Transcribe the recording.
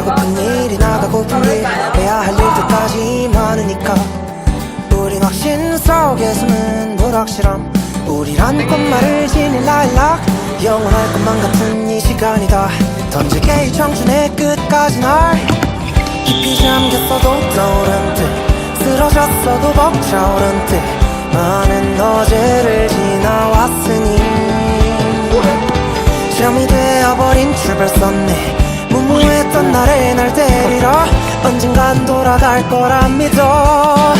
하고픈 일이 나가고픈 일 해야 할 일들까지 많으니까. 우린 확신 속에 숨은 불확실함. 우리란 꽃말을 지닌 라일락. 영원할 것만 같은 이 시간이다. 던지게 이 청춘의 끝까지 날. 깊이 잠겼어도 떠오른 듯. 쓰러졌어도 벅차오른 듯. 많은 어제를 지나왔으니. 잠이 되어버린 출발선네 무모했던 나를 날 때리러 언젠간 돌아갈 거라 믿어